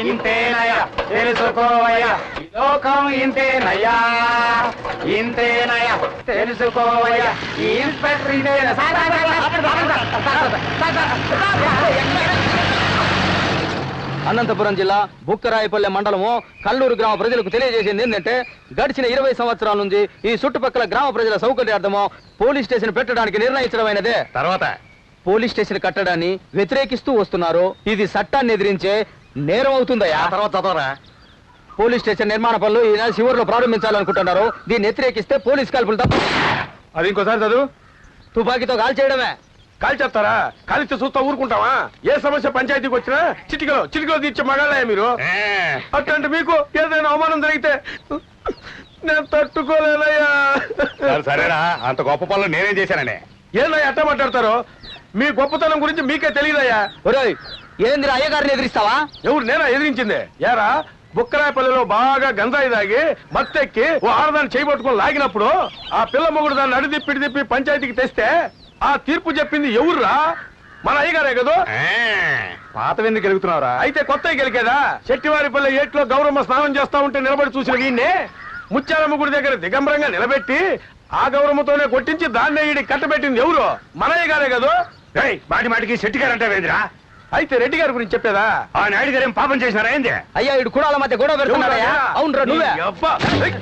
ఇంతేనయ్యా తెలుసుకోవయ్యా లోకం ఇంతేనయ్యా ఇంతేనయ్యా తెలుసుకోవయ్యా ఇన్స్పెక్టర్ అనంతపురం జిల్లా బుక్కరాయపల్లె మండలము కల్లూరు గ్రామ ప్రజలకు తెలియజేసింది ఏంటంటే గడిచిన ఇరవై సంవత్సరాల నుంచి ఈ చుట్టుపక్కల గ్రామ ప్రజల సౌకర్యార్థము పోలీస్ స్టేషన్ పెట్టడానికి నిర్ణయించడమైనదే తర్వాత పోలీస్ స్టేషన్ కట్టడాన్ని వ్యతిరేకిస్తూ వస్తున్నారు ఇది చట్టాన్ని ఎదిరించే నేరం అవుతుందయ్యా. ఆ తర్వాత చదవరా? పోలీస్ స్టేషన్ నిర్మాణ పనులు ఈ నెల చివరిలో ప్రారంభించాలనుకుంటున్నారు. దీన్ని వ్యతిరేకిస్తే పోలీస్ కాల్పులు తప్ప అది ఇంకోసారి చదువు. తుపాకీతో కాల్ చేయడమే. కాల్ చెప్తారా కాలిస్తే చూస్తా ఊరుకుంటావా? ఏ సమస్య పంచాయతీకి వచ్చినా చిటికలో చిటికలో తీర్చే మగాళ్ళే మీరు? అట్లాంటి మీకు ఏదైనా అవమానం జరిగితే నేను తట్టుకోలేనయ్యా. సరేనా అంత గొప్ప పనులు నేనేం చేశానని. ఏందయ్యా అట్ట మాట్లాడతారు? మీ గొప్పతనం గురించి మీకే తెలియదయ్యా. ఒరేయ్ ఏందిరా అయ్యగారిని ఎదిరిస్తావా? ఎవరు నేనా ఎదిరించింది? యారా బుక్కరాయపల్లిలో బాగా గంజాయి తాగి మత్తెక్కి ఓ ఆడదాన్ని చేయబట్టుకొని లాగినప్పుడు ఆ పిల్ల మొగుడు దాన్ని అడిదిప్పి తిప్పి పంచాయతీకి తెస్తే ఆ తీర్పు చెప్పింది ఎవర్రా? మన అయ్యగారే కదా? పాత ఎందుకు గెలుగుతున్నావురా అయితే కొత్త గెలికేదా? శెట్టివారిపల్లి ఏట్లో గౌరమ్మ స్నానం చేస్తా ఉంటే నిలబడి చూసిన వీణ్ణి ముత్యాలమ్మ గుడి దగ్గర దిగంబరంగా నిలబెట్టి ఆ గౌరమ్మతోనే కొట్టించి దాన్నే ఈడి కట్టబెట్టింది ఎవరు? మనయ్య గారే కదా? ఏయ్, మాటి మాటికి శెట్టి గారు అంటే వేంద్రా అయితే రెడ్డి గారి గురించి చెప్పేదా ఆ నాయుడు గారు ఏం పాపం చేసినారా ఏంది అయ్యా ఇడు కుడాల మధ్య గొడవ పెడుతున్నాడయ్యా అవునరా నువ్వే ఈ అబ్బా. ఏయ్.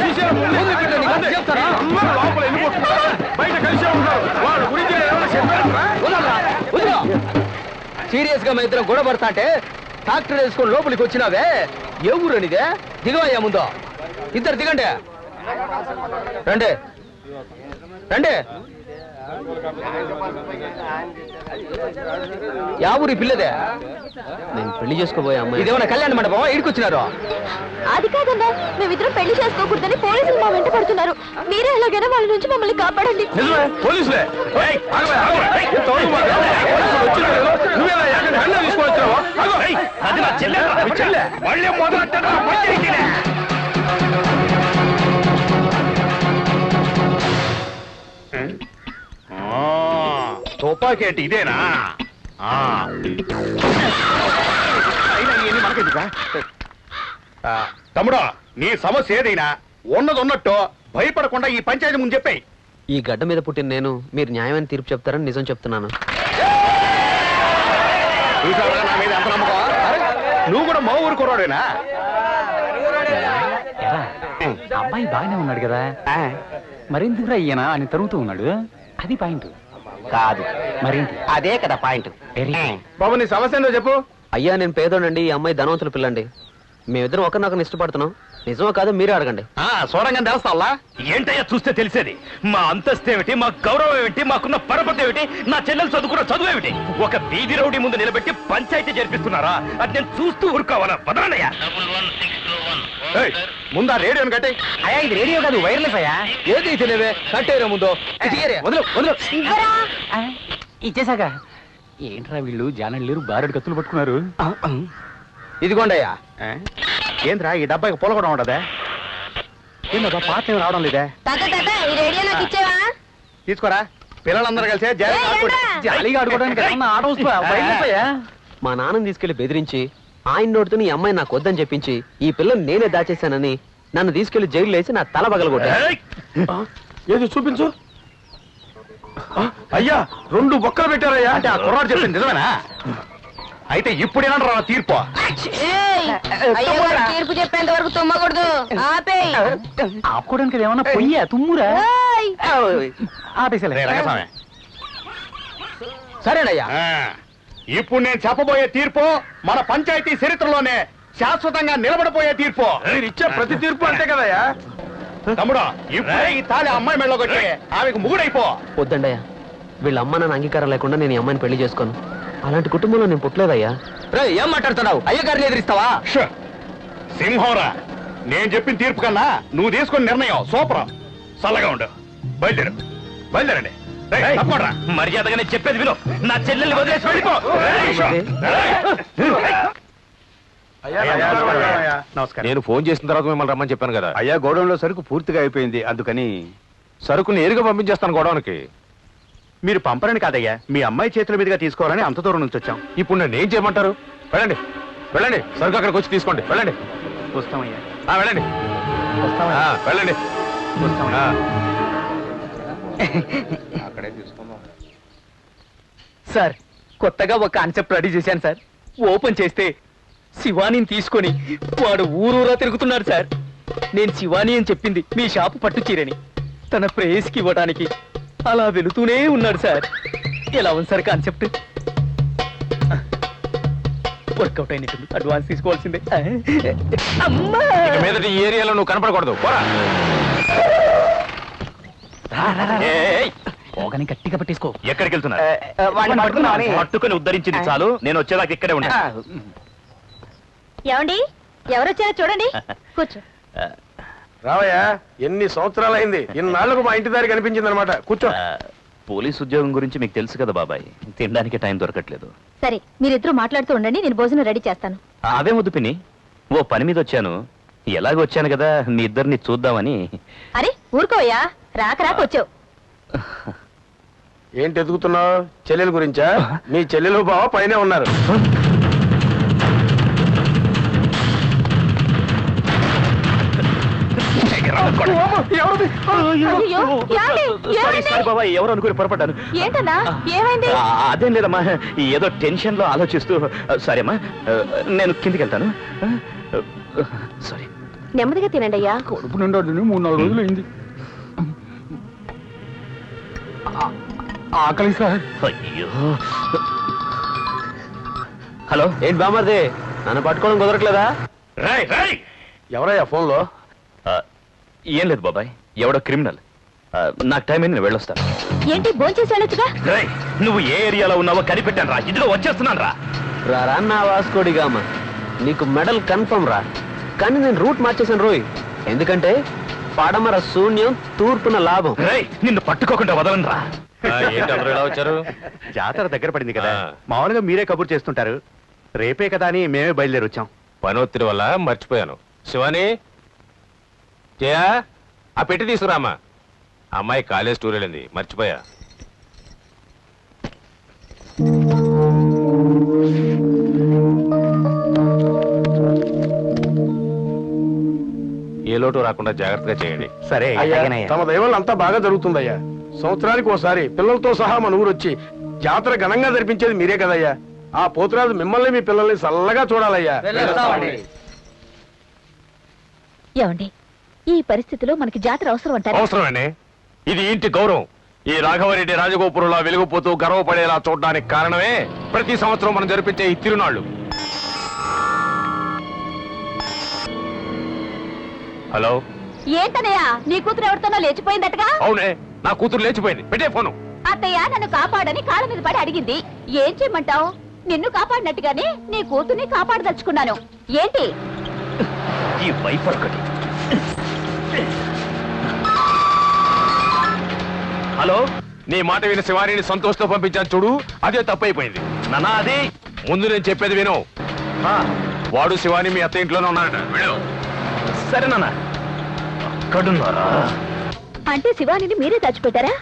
చూసారా ముందు? చెప్తారా? అందరూ లోపల ఎందుకు వస్తున్నారు? బయట కలిసే ఉంటారు వాళ్ళ గురించి నేను ఏమైనా చెప్పానా? వదలరా, వదిలో. సీరియస్గా మా ఇద్దరం గొడవ పడతా అంటే ట్రాక్టర్ వేసుకొని లోపలికి వచ్చినావే ఏ ఊరనిదే దిగవయ్యా ముందు ఇద్దరు దిగండి రండి రండి యా ఊరి పిల్లదే? నేను పెళ్ళి చేసుకోబోయే అమ్మాయి. ఇదేమన్నా కళ్యాణ మండపం ఇడికొచ్చినారు అది కాదన్నా మేమిద్దరం పెళ్ళి చేసుకోకూడదని పోలీసులు మా వెంట పడుతున్నారు. మీరే ఎలాగైనా వాళ్ళ నుంచి మమ్మల్ని కాపాడండి. నిజమే పోలీసులే. ఏయ్, ఆగవే, ఆగవే. ఏయ్, ఎంత అవును తుపాకీ ఏంటి ఇదేనా? ఆ. అయినా ఇవన్నీ మనకెందుకా? ఆ, తమ్ముడు నీ సమస్య ఏదైనా ఉన్నది ఉన్నట్టు భయపడకుండా ఈ పంచాయతీ ముందు చెప్పాయి. ఈ గడ్డ మీద పుట్టిన నేను మీరు న్యాయమైన తీర్పు చెప్తారని నిజం చెప్తున్నాను. చూసావా? నా మీద ఎంత నమ్మకం? అరే, నువ్వు కూడా మా ఊరు కుర్రాడేనా? అబ్బాయి బాగానే ఉన్నాడు కదా. మరెందుకురా ఈయన అని తరుగుతూ ఉన్నాడు? అది పాయింట్. కాదు. మరేంటి అదే కదా పాయింట్. బాబు నీ సమస్య ఏందో చెప్పు. అయ్యా నేను పేదోడండి ఈ అమ్మాయి ధనవంతుల పిల్లండి. మేమిద్దరం ఒకరినొకరిని ఇష్టపడుతున్నాం నిజమో కాదో మీరే అడగండి. ఆ సోరంగా తెలుస్తావా ఏంటయ్యా చూస్తే తెలిసేది? మా అంతస్తు ఏమిటి మా గౌరవం ఏమిటి మాకున్న పరపతి ఏమిటి నా చెల్లెలు చదువుకున్న చదువు ఏమిటి? ఒక వీధి రౌడీ ముందు నిలబెట్టి పంచాయతీ జరిపిస్తున్నారా? అది నేను చూస్తూ ఊరుకోవాలా? పదనయ్యా ముందా రేడియో కట్టే. అయ్యా ఇది రేడియో కాదు వైర్లెస్ అయ్యా. ఏది తెలియవే కట్టేరే ముందు. ఇచ్చేసాక ఏంట్రా వీళ్ళు? జానం లేరు బారెడు కత్తులు పట్టుకున్నారు. ఇదిగోండి అయ్యా. ఏంట్రా ఈ డబ్బాకి పొలగడం ఉండదా? ఏమో పాత రావడం లేదే? తీసుకోరా. పిల్లలందరూ కలిసి జాలీగా ఆడుకోవడానికి మా నాన్నని తీసుకెళ్ళి బెదిరించి ఆయన నోటితో ఈ అమ్మాయి నాకు వద్దని చెప్పించి ఈ పిల్లని నేనే దాచేశానని నన్ను తీసుకెళ్ళి జైలు వేసి నా తల పగలగొట్టా ఏయ్! ఏది చూపించు? అయ్యా రెండు బొక్కలు పెట్టారయ్యా. అంటే ఆ కుర్రాడు చెప్పింది నిజమేనా? అయితే ఇప్పుడేనంటారా నా తీర్పు. తీర్పు చెప్పేంత వరకు తుమ్మకూడదు. ఆపేయ్. ఆపుకోవడానికి ఏమన్నా పొయ్యా తుమ్మురా? ఏయ్. ఆపేసలే. రే. సరేనయ్యా. ఇప్పుడు నేను చెప్పబోయే తీర్పు మన పంచాయతీ చరిత్రలోనే శాశ్వతంగా నిలబడిపోయే తీర్పు. ఇచ్చే ప్రతి తీర్పు అంతే కదయ్యా? తమ్ముడు ఇప్పుడే ఈ తాళి ఆ అమ్మాయి మెళ్ళలో కొట్టి ఆమెకు ముగుడైపో. వద్దండయ్యా. వీళ్ళ అమ్మ నాన్న అంగీకారం లేకుండా నేను ఈ అమ్మాయిని పెళ్ళి చేసుకోను. అలాంటి కుటుంబంలో నేను పుట్టలేదయ్యా. రే ఏం మాట్లాడుతున్నావు? అయ్యగారిని ఎదిరిస్తావా! సింహంరా నేను చెప్పిన తీర్పు కన్నా నువ్వు తీసుకున్న నిర్ణయం సూపర్. చల్లగా ఉండు. బయలుదేరు. బయలుదేరండి. మర్యాదగానే చెప్పేది విను. నా చెల్లెల్ని వదిలేసి వెళ్ళిపో. నమస్కారం. నేను ఫోన్ చేసిన తర్వాత మిమ్మల్ని రమ్మని చెప్పాను కదా. అయ్యా గోడౌన్లో సరుకు పూర్తిగా అయిపోయింది. అందుకని సరుకుని నేరుగా పంపించేస్తాను గొడవనికి మీరు పంపరని కాదయ్యా. మీ అమ్మాయి చేతుల మీదుగా తీసుకోవాలని అంత దూరం నుంచి వచ్చాం. ఇప్పుడు నన్ను ఏం చేయమంటారు? వెళ్ళండి. వెళ్ళండి. సరుకు అక్కడికి వచ్చి తీసుకోండి. వెళ్ళండి. వస్తామయ్యా. ఆ, వెళ్ళండి. ఆ, వెళ్ళండి ఆ. సార్ కొత్తగా ఒక కాన్సెప్ట్ రెడీ చేశాను సార్. ఓపెన్ చేస్తే శివానీని తీసుకొని వాడు ఊరూరా తిరుగుతున్నాడు సార్. నేను శివాని అని చెప్పింది మీ షాపు పట్టు చీరని. తన ప్రేయస్కి ఇవ్వడానికి అలా వెళుతూనే ఉన్నాడు సార్. ఎలా ఉంది సార్ కాన్సెప్ట్? వర్కౌట్ అయినట్టుంది. అడ్వాన్స్ తీసుకోవాల్సిందే. అమ్మా మీదట ఈ ఏరియాలో నువ్వు కనపడకూడదు. పోరా. పోగని గట్టిగా పట్టేసుకో. ఎక్కడికి ఆ, వెళ్తున్నారు ఆ, వాడిని పట్టుకున్నామని. పట్టుకొని ఉద్ధరించింది చాలు. నేను వచ్చేదాకా ఇక్కడే ఉంటా ఆ, ఏమండి? ఎవరొచ్చారో? చూడండి. కూర్చో. రావయ్యా ఎన్ని సంవత్సరాలైంది? ఇన్నాళ్ళకు మా ఇంటి దారి కనిపించింది అనమాట కూర్చో పోలీస్ ఉద్యోగం గురించి మీకు తెలుసు కదా బాబాయ్. తినడానికి టైం దొరకట్లేదు. సరే మీరిద్దరూ మాట్లాడుతూ ఉండండి నేను భోజనం రెడీ చేస్తాను. అవే వద్దు పిన్ని. ఓ పని మీద వచ్చాను. ఎలాగో వచ్చాను కదా మీ ఇద్దరిని చూద్దామని. అరే ఊరుకోయ్యా. రాక రాక వచ్చావు. ఏంటి ఎదుగుతున్నావు? చెల్లెల గురించా? మీ చెల్లెలు బావ పైనే ఉన్నారు. ఎవరు అనుకుని పొరపడ్డాను? ఏంటన్నా? ఏమైంది? ఆ, అదేం లేదమ్మా ఏదో టెన్షన్లో ఆలోచిస్తూ సరే అమ్మా నేను కిందికి వెళ్తాను. సారీ. నెమ్మదిగా తినండి అయ్యా. కడుపు నిండా తిని మూడు నాలుగు రోజులు అయింది. ఆ- ఆకలి సార్. అయ్యో. హలో. ఏంటి బామర్ది నన్ను పట్టుకోవడం కుదరట్లేదా? రాయ్ రాయ్. ఎవరయ్యా ఫోన్లో? ఏం లేదు బాబాయ్. ఎవడో క్రిమినల్. ఆ, నాకు టైం అయింది నేను వెళ్ళొస్తాను ఏంటి భోంచేసి వెళ్ళొచ్చుగా? రాయ్ నువ్వు ఏ ఏరియాలో ఉన్నావో కనిపెట్టాను రా. ఇదిగో వచ్చేస్తున్నాను రా. రారా నా వాస్కోడిగామ నీకు మెడల్ కన్ఫర్మ్ రా. కానీ నేను రూట్ మార్చేశాను రోయ్. ఎందుకంటే పడమర శూన్యం తూర్పున లాభం. రేయ్ నిన్ను పట్టుకోకుండా వదలను రా ఆ, ఏంటి అందరూ ఇలా వచ్చారు? జాతర దగ్గర పడింది కదా. ఆ. మామూలుగా మీరే కబుర్ చేస్తుంటారు. రేపే కదా అని మేమే బయలుదేరి వచ్చాం. పని ఒత్తిడి వల్ల మర్చిపోయాను. శివాని జయా ఆ పెట్టి తీసుకురామా అమ్మాయి కాలేజ్ టూర్ వెళ్ళింది. మర్చిపోయా. ఏ లోటు రాకుండా జాగ్రత్తగా చేయండి. సరే. తమ దైవం అంతా బాగా జరుగుతుందయ్యా. సంవత్సరానికి ఓసారి పిల్లలతో సహా మన ఊరు వచ్చి జాతర ఘనంగా జరిపించేది మీరే కదయ్యా. ఆ పోతురాజు మిమ్మల్ని మీ పిల్లల్ని చల్లగా చూడాలయ్యా. ఏమండి ఈ పరిస్థితిలో మనకి జాతర అవసరం అంటారా? అవసరమేనే. ఇది ఇంటి గౌరవం. ఈ రాఘవరెడ్డి రాజగోపురంలో వెలిగిపోతూ గర్వపడేలా చూడడానికి కారణమే ప్రతి సంవత్సరం మనం జరిపించే ఈ తిరునాళ్ళు. హలో? ఏంటనయ్యా నీ కూతురు ఎవరితోనో లేచిపోయిందటగా? అవునే నా కూతురు లేచిపోయింది. పెట్టే ఫోను. అత్తయ్య నన్ను కాపాడని కాళ్ళ మీద పడి అడిగింది. ఏం చేయమంటావు? నిన్ను కాపాడినట్టుగానే నీ కూతుర్ని కాపాడదలుచుకున్నాను. ఏంటి? ఈ వైఫ్ ఒకటి హలో నీ మాట విని శివారిని సంతోషంతో పంపించాను చూడు అదే తప్పైపోయింది. నానా అది? ముందు నేను చెప్పేది విను. ఆ, వాడు శివాని మీ అత్త ఇంట్లోనే ఉన్నాడట. వెళ్ళు. సరే నాన్న. అక్కడున్నారా? అంటే శివానిని మీరే దాచిపెట్టారా?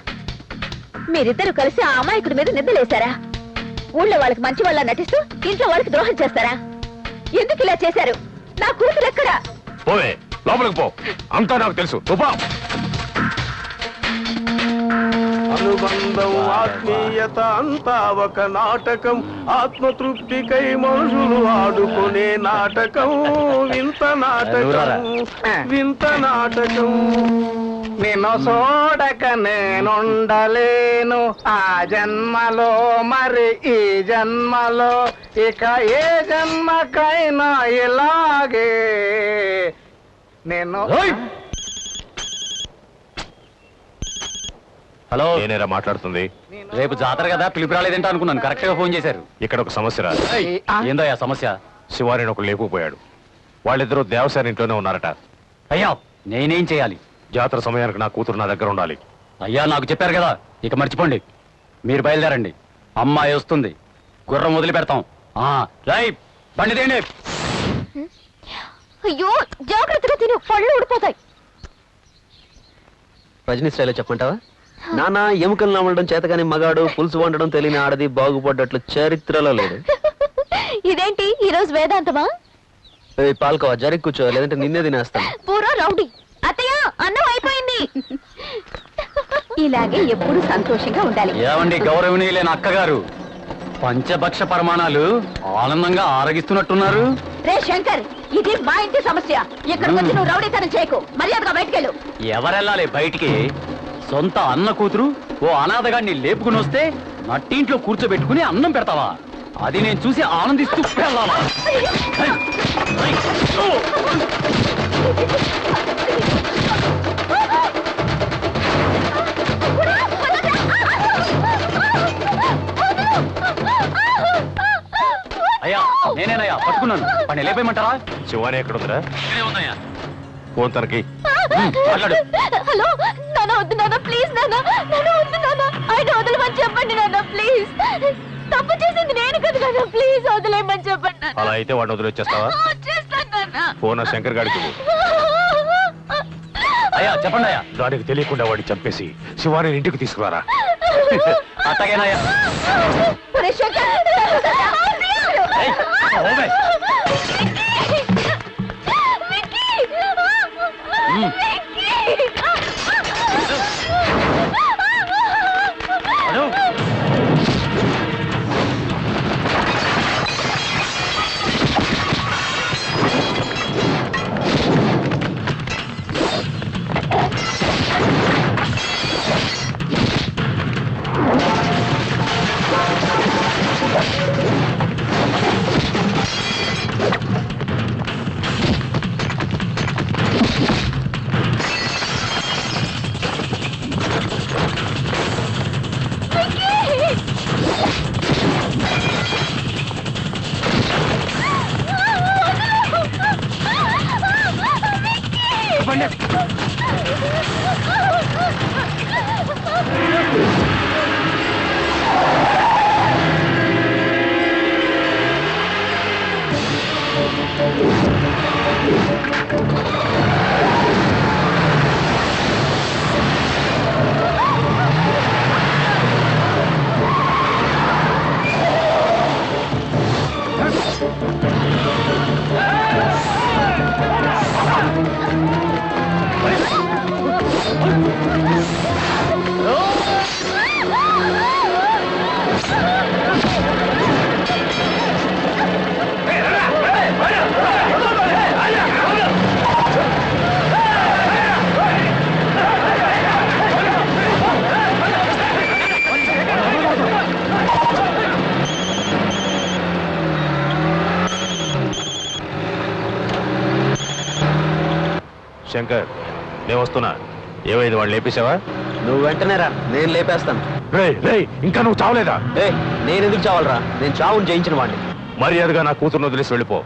మీరిద్దరు కలిసి ఆ అమాయకుడి మీద నిద్రలేశారా? ఊళ్ళో వాళ్ళకి మంచి వాళ్ళ నటిస్తూ ఇంట్లో వాళ్ళకి ద్రోహం చేస్తారా? ఎందుకు ఇలా చేశారు? నా కూతురు ఎక్కడా? పోవే లోపలికి పో. అంతా నాకు తెలుసు. నువ్వు పో. అనుబంధం ఆత్మీయత అంతా ఒక నాటకం. ఆత్మతృప్తికై మనుషులు ఆడుకునే నాటకం. వింత నాటకం. వింత నాటకం. నిన్ను చూడక నేనుండలేను. ఆ జన్మలో మరి ఈ జన్మలో ఇక ఏ జన్మకైనా ఇలాగే. నేను హలో. నేనేరా మాట్లాడుతుంది? రేపు జాతర కదా పిలుపు రాలేదంటే అనుకున్నాను. కరెక్ట్గా ఫోన్ చేశారు. ఇక్కడ ఒక సమస్య రా. ఏందో ఆ సమస్య? శివారిని ఒక లేపుకుపోయాడు వాళ్ళిద్దరూ దేవసాని ఇంట్లోనే ఉన్నారట. అయ్యా నేనేం చేయాలి? జాతర సమయానికి నా కూతురు నా దగ్గర ఉండాలి. అయ్యా నాకు చెప్పారు కదా. ఇక మర్చిపోండి. మీరు బయలుదేరండి. అమ్మాయి వస్తుంది. గుర్రం వదిలి పెడతాం. ఆ, రై బండి తీయండి అయ్యో జాగ్రత్తగా తిను. పళ్ళు ఊడిపోతాయి. రజనీ స్టైల్లో చెప్పమంటావా? నానా ఎముకలు నమ్మడం చేతగాని మగాడు పులుసు వండడం తెలియని ఆడది బాగుపడ్డట్లు చరిత్రలో లేడు ఇదేంటి? ఈ రోజు వేదాంతమా? ఏయ్, పాల్కోవా జరిగి కూర్చో లేదంటే నిన్నే తినేస్తాను. పూర్వ రౌడీ. అత్తయ్య అన్నం అయిపోయింది. ఇలాగే ఎప్పుడు సంతోషంగా ఉండాలి. ఏమండి గౌరవనీయులైన అక్కగారు? పంచభక్ష పరిమాణాలు ఆనందంగా ఆరగిస్తున్నట్టున్నారు. రే శంకర్ ఇది మా ఇంటి సమస్య. ఇక్కడికి వచ్చి నువ్వు రౌడీతనం చేయకు. మర్యాదగా బయటకెళ్ళు. ఎవరెళ్ళాలి బయటికి? సొంత అన్న కూతురు ఓ అనాథగాన్ని లేపుకుని వస్తే నట్టింట్లో కూర్చోబెట్టుకుని అన్నం పెడతావా? అది నేను చూసి ఆనందిస్తూ వెళ్ళాలా అయ్యా నేనేనయ్యా పట్టుకున్నాను. పని లేపేయమంటారా? శివాని ఎక్కడుందిరా? ఫోన్ తనకి. మాట్లాడు. హలో వద్దు నాన్న ప్లీజ్ నాన్న నాన్న వద్దు నాన్న ఆయన వదలమని చెప్పండి నాన్న ప్లీజ్ తప్పు చేసింది నేను కదా నాన్న ప్లీజ్ వదిలేయమని చెప్పండి నాన్న అలా అయితే వాడిని వదిలేచ్చేస్తావా చేస్తాను నాన్న ఫోన్ ఆ శంకర్ గాడికి ఇవ్వు. అయ్యా చెప్పండి అయ్యా దానికి తెలియకుండా వాడిని చంపేసి శివాని ఇంటికి తీసుకురారా అట్టగేనయ్యా ఒరే శంకర్! ఏయ్, ఓవే. విక్కీ! మ్మ్. పండి శంకర్ నేను వస్తున్నా. ఏమైంది వాడు లేపేశావా? నువ్వు వెంటనే రా నేను లేపేస్తాను. రే రే ఇంకా నువ్వు చావలేదా? ఏ నేను ఎందుకు చావాలరా? నేను చావుని జయించిన వాడిని మర్యాదగా నా కూతురును వదిలేసి వెళ్ళిపో.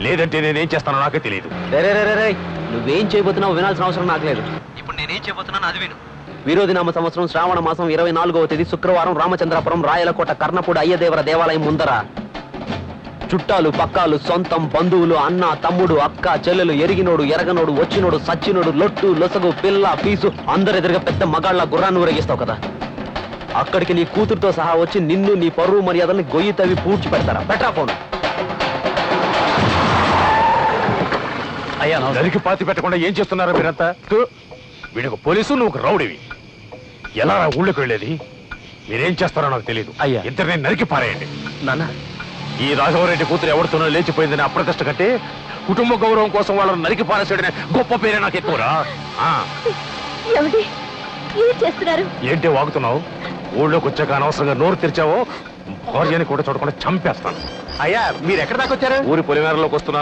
లేదంటే నేనేం చేస్తానో నాకే తెలియదు. రే రే రే రే రే నువ్వేం చేయబోతున్నావు వినాల్సిన అవసరం నాకు లేదు. ఇప్పుడు నేనేం చేయబోతున్నాను అది విను. విరోధినామ సంవత్సరం శ్రావణ మాసం ఇరవై నాలుగవ తేదీ శుక్రవారం రామచంద్రాపురం రాయలకోట కర్ణపూడి అయ్యదేవర దేవాలయం ముందర. చుట్టాలు పక్కాలు సొంతం బంధువులు అన్న తమ్ముడు అక్క చెల్లెలు ఎరిగినోడు ఎరగనోడు వచ్చినోడు సచ్చినోడు లొట్టు లొసగు పిల్ల పీసు అందరెదురుగా పెద్ద మగాళ్ళ గుర్రాన్ని ఊరేగిస్తావు కదా. అక్కడికి నీ కూతురుతో సహా వచ్చి నిన్ను నీ పరువు మర్యాదల్ని గొయ్యి తవ్వి పూడ్చి పెడతారా? బెటరా ఫోన్? అయ్యా. నరికి పాతి పెట్టకుండా ఏం చేస్తున్నారా మీరంతా? వీడొక పోలీసు నువ్వు ఒక రౌడివి. ఎలా ఊళ్ళోకి వెళ్ళేది? మీరేం చేస్తారో నాకు తెలియదు అయ్యా. ఇద్దరిని నరికి పారేయండి. నాన్న ఈ రాఘవరెడ్డి కూతురు ఎవరితోనో లేచిపోయిందని అప్రతిష్ట కంటే కుటుంబ గౌరవం కోసం వాళ్ళని నరికి పారేసాడనే గొప్ప పేరే నాకు ఎక్కువరా. ఆ, ఏమిటి? ఏం చేస్తున్నారు? ఏంటి వాగుతున్నావు? ఊళ్ళోకి వచ్చాక అనవసరంగా నోరు తెరిచావో? భార్యని కూడా చూడకుండా చంపేస్తాను. అయ్యా మీరు ఎక్కడ దాకా వచ్చారు? ఊరి పొలిమేరలోకి వస్తున్నాను.